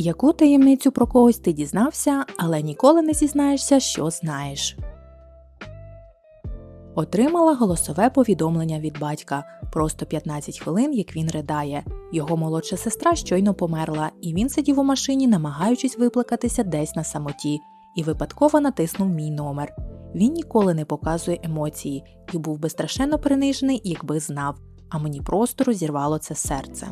Яку таємницю про когось ти дізнався, але ніколи не зізнаєшся, що знаєш. Отримала голосове повідомлення від батька. Просто 15 хвилин, як він ридає. Його молодша сестра щойно померла, і він сидів у машині, намагаючись виплакатися десь на самоті, і випадково натиснув мій номер. Він ніколи не показує емоції і був би страшенно принижений, якби знав, а мені просто розірвало це серце.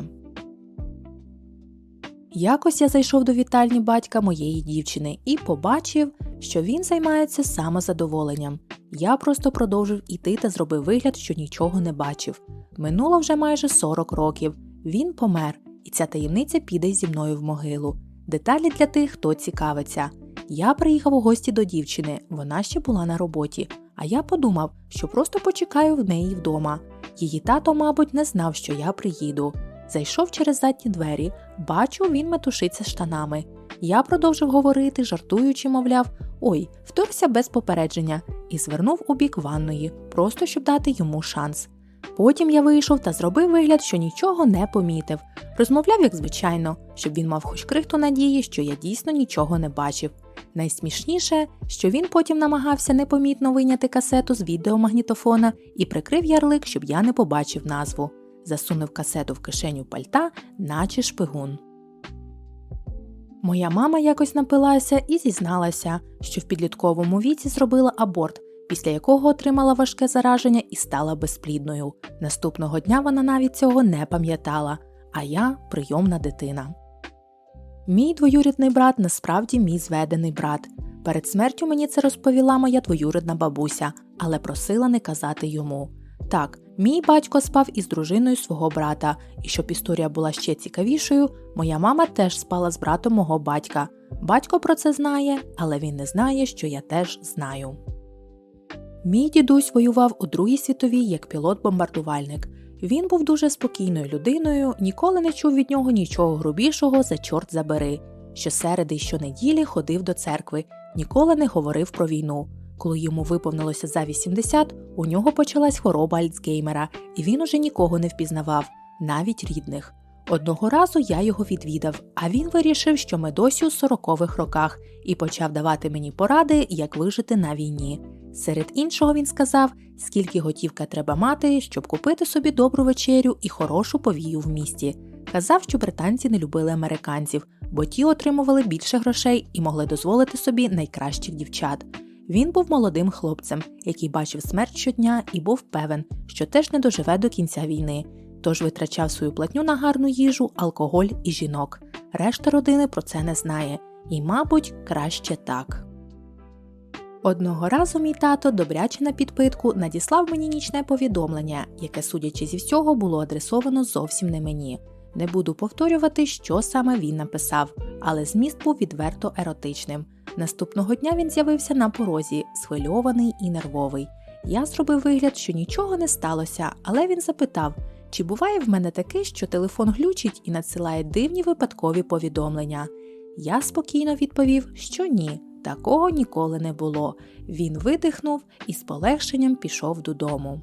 Якось я зайшов до вітальні батька моєї дівчини і побачив, що він займається самозадоволенням. Я просто продовжив іти та зробив вигляд, що нічого не бачив. Минуло вже майже 40 років. Він помер, і ця таємниця піде зі мною в могилу. Деталі для тих, хто цікавиться. Я приїхав у гості до дівчини, вона ще була на роботі, а я подумав, що просто почекаю в неї вдома. Її тато, мабуть, не знав, що я приїду. Зайшов через задні двері, бачу, він метушиться штанами. Я продовжив говорити, жартуючи, мовляв, ой, вторгся без попередження, і звернув у бік ванної, просто щоб дати йому шанс. Потім я вийшов та зробив вигляд, що нічого не помітив. Розмовляв, як звичайно, щоб він мав хоч крихту надії, що я дійсно нічого не бачив. Найсмішніше, що він потім намагався непомітно вийняти касету з відеомагнітофона і прикрив ярлик, щоб я не побачив назву. Засунув касету в кишеню пальта, наче шпигун. Моя мама якось напилася і зізналася, що в підлітковому віці зробила аборт, після якого отримала важке зараження і стала безплідною. Наступного дня вона навіть цього не пам'ятала, а я прийомна дитина. Мій двоюрідний брат насправді мій зведений брат. Перед смертю мені це розповіла моя двоюрідна бабуся, але просила не казати йому. Так, мій батько спав із дружиною свого брата, і щоб історія була ще цікавішою, моя мама теж спала з братом мого батька. Батько про це знає, але він не знає, що я теж знаю. Мій дідусь воював у Другій світовій як пілот-бомбардувальник. Він був дуже спокійною людиною, ніколи не чув від нього нічого грубішого за чорт забери. Щосереди й щонеділі ходив до церкви, ніколи не говорив про війну. Коли йому виповнилося за 80, у нього почалась хвороба Альцгеймера, і він уже нікого не впізнавав, навіть рідних. Одного разу я його відвідав, а він вирішив, що ми досі у сорокових роках, і почав давати мені поради, як вижити на війні. Серед іншого він сказав, скільки готівка треба мати, щоб купити собі добру вечерю і хорошу повію в місті. Казав, що британці не любили американців, бо ті отримували більше грошей і могли дозволити собі найкращих дівчат. Він був молодим хлопцем, який бачив смерть щодня і був певен, що теж не доживе до кінця війни, тож витрачав свою платню на гарну їжу, алкоголь і жінок. Решта родини про це не знає, і, мабуть, краще так. Одного разу мій тато, добряче на підпитку, надіслав мені нічне повідомлення, яке, судячи зі всього, було адресовано зовсім не мені. Не буду повторювати, що саме він написав, але зміст був відверто еротичним. Наступного дня він з'явився на порозі, схвильований і нервовий. Я зробив вигляд, що нічого не сталося, але він запитав, чи буває в мене таке, що телефон глючить і надсилає дивні випадкові повідомлення. Я спокійно відповів, що ні, такого ніколи не було. Він видихнув і з полегшенням пішов додому.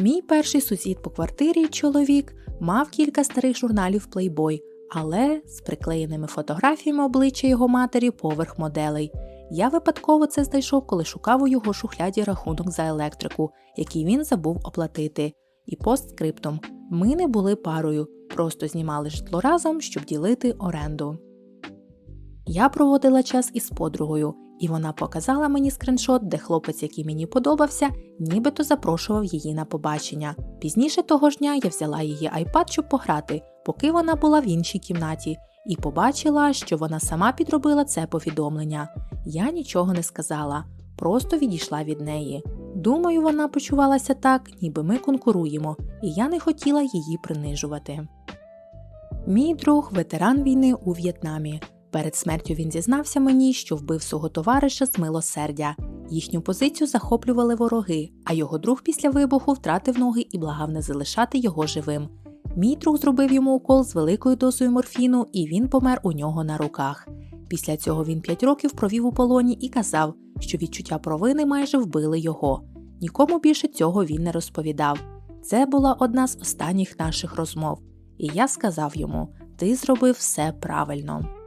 Мій перший сусід по квартирі, чоловік, мав кілька старих журналів Playboy, але з приклеєними фотографіями обличчя його матері поверх моделей. Я випадково це знайшов, коли шукав у його шухляді рахунок за електрику, який він забув оплатити. І постскриптом ми не були парою, просто знімали житло разом, щоб ділити оренду. Я проводила час із подругою, і вона показала мені скриншот, де хлопець, який мені подобався, нібито запрошував її на побачення. Пізніше того ж дня я взяла її айпад, щоб пограти, поки вона була в іншій кімнаті, і побачила, що вона сама підробила це повідомлення. Я нічого не сказала, просто відійшла від неї. Думаю, вона почувалася так, ніби ми конкуруємо, і я не хотіла її принижувати. Мій друг ветеран війни у В'єтнамі. Перед смертю він зізнався мені, що вбив свого товариша з милосердя. Їхню позицію захоплювали вороги, а його друг після вибуху втратив ноги і благав не залишати його живим. Мій друг зробив йому укол з великою дозою морфіну, і він помер у нього на руках. Після цього він п'ять років провів у полоні і казав, що відчуття провини майже вбили його. Нікому більше цього він не розповідав. Це була одна з останніх наших розмов, і я сказав йому: ти зробив все правильно.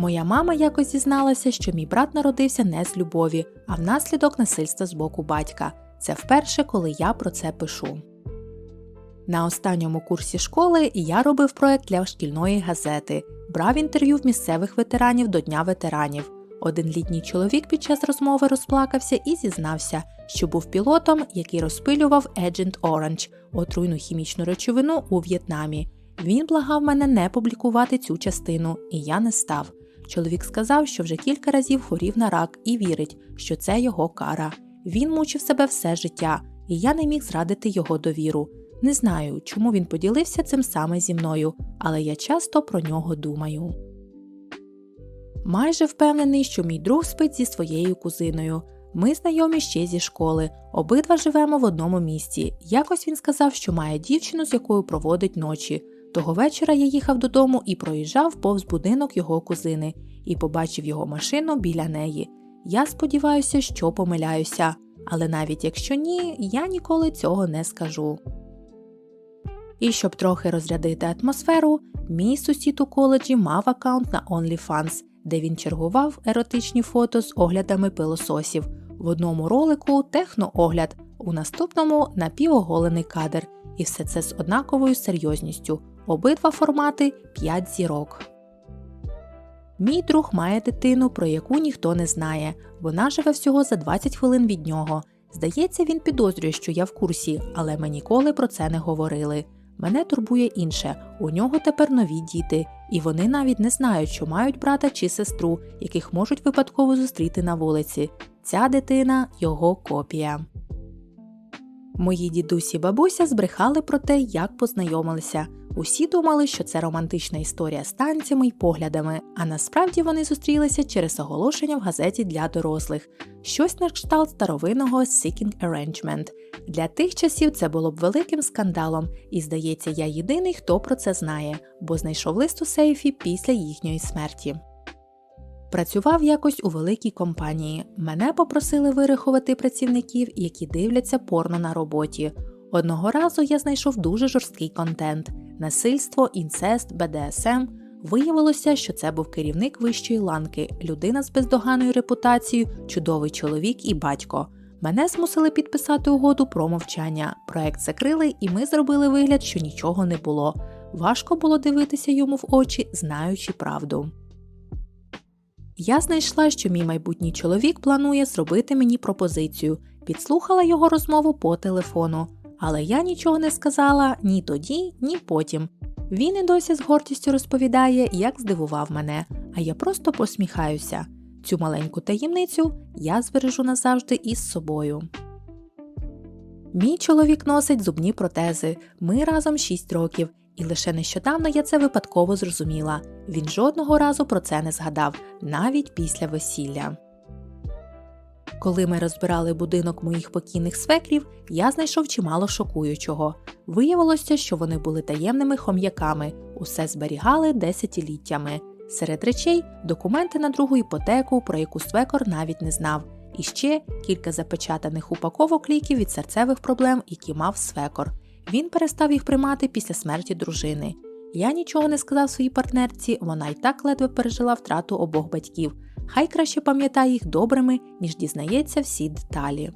Моя мама якось зізналася, що мій брат народився не з любові, а внаслідок насильства з боку батька. Це вперше, коли я про це пишу. На останньому курсі школи я робив проект для шкільної газети, брав інтерв'ю в місцевих ветеранів до Дня ветеранів. Один літній чоловік під час розмови розплакався і зізнався, що був пілотом, який розпилював Agent Orange – отруйну хімічну речовину у В'єтнамі. Він благав мене не публікувати цю частину, і я не став. Чоловік сказав, що вже кілька разів хворів на рак і вірить, що це його кара. Він мучив себе все життя, і я не міг зрадити його довіру. Не знаю, чому він поділився цим саме зі мною, але я часто про нього думаю. Майже впевнений, що мій друг спить зі своєю кузиною. Ми знайомі ще зі школи, обидва живемо в одному місті. Якось він сказав, що має дівчину, з якою проводить ночі. Того вечора я їхав додому і проїжджав повз будинок його кузини і побачив його машину біля неї. Я сподіваюся, що помиляюся, але навіть якщо ні, я ніколи цього не скажу. І щоб трохи розрядити атмосферу, мій сусід у коледжі мав аккаунт на OnlyFans, де він чергував еротичні фото з оглядами пилососів. В одному ролику техноогляд, у наступному напівоголений кадр, і все це з однаковою серйозністю. Обидва формати 5 зірок. Мій друг має дитину, про яку ніхто не знає. Вона живе всього за 20 хвилин від нього. Здається, він підозрює, що я в курсі, але ми ніколи про це не говорили. Мене турбує інше, у нього тепер нові діти, і вони навіть не знають, що мають брата чи сестру, яких можуть випадково зустріти на вулиці. Ця дитина його копія. Мої дідусі і бабуся збрехали про те, як познайомилися. Усі думали, що це романтична історія з танцями й поглядами, а насправді вони зустрілися через оголошення в газеті для дорослих, щось на кшталт старовинного Seeking Arrangement. Для тих часів це було б великим скандалом, і здається, я єдиний, хто про це знає, бо знайшов лист у сейфі після їхньої смерті. Працював якось у великій компанії. Мене попросили вирахувати працівників, які дивляться порно на роботі. Одного разу я знайшов дуже жорсткий контент: насильство, інцест, БДСМ. Виявилося, що це був керівник вищої ланки, людина з бездоганною репутацією, чудовий чоловік і батько. Мене змусили підписати угоду про мовчання. Проект закрили, і ми зробили вигляд, що нічого не було. Важко було дивитися йому в очі, знаючи правду. Я знайшла, що мій майбутній чоловік планує зробити мені пропозицію, підслухала його розмову по телефону, але я нічого не сказала ні тоді, ні потім. Він і досі з гордістю розповідає, як здивував мене, а я просто посміхаюся. Цю маленьку таємницю я збережу назавжди із собою. Мій чоловік носить зубні протези. Ми разом 6 років, і лише нещодавно я це випадково зрозуміла. Він жодного разу про це не згадав, навіть після весілля. Коли ми розбирали будинок моїх покійних свекрів, я знайшов чимало шокуючого. Виявилося, що вони були таємними хом'яками, усе зберігали десятиліттями. Серед речей документи на другу іпотеку, про яку свекор навіть не знав, і ще кілька запечатаних упаковок ліків від серцевих проблем, які мав свекор. Він перестав їх приймати після смерті дружини. Я нічого не сказав своїй партнерці, вона й так ледве пережила втрату обох батьків. Хай краще пам'ятає їх добрими, ніж дізнається всі деталі.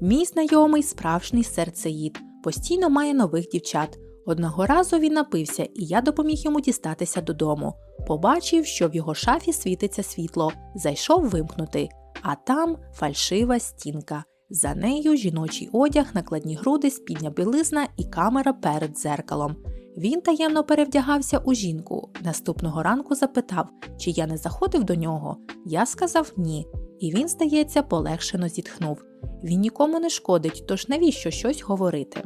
Мій знайомий справжній серцеїд, постійно має нових дівчат. Одного разу він напився, і я допоміг йому дістатися додому. Побачив, що в його шафі світиться світло, зайшов вимкнути, а там фальшива стінка. За нею жіночий одяг, накладні груди, спідня білизна і камера перед дзеркалом. Він таємно перевдягався у жінку. Наступного ранку запитав, чи я не заходив до нього. Я сказав ні, і він, здається, полегшено зітхнув. Він нікому не шкодить, тож навіщо щось говорити.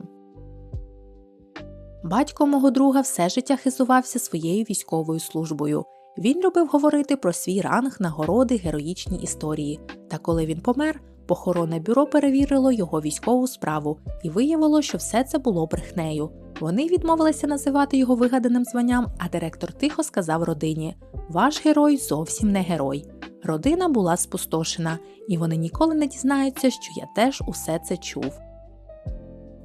Батько мого друга все життя хизувався своєю військовою службою. Він любив говорити про свій ранг, нагороди, героїчні історії. Та коли він помер, похоронне бюро перевірило його військову справу і виявило, що все це було брехнею. Вони відмовилися називати його вигаданим званням, а директор тихо сказав родині: Ваш герой зовсім не герой. Родина була спустошена, і вони ніколи не дізнаються, що я теж усе це чув.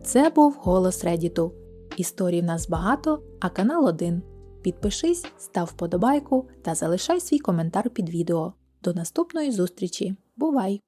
Це був голос Редіту. Історій в нас багато, а канал один. Підпишись, став вподобайку та залишай свій коментар під відео. До наступної зустрічі. Бувай!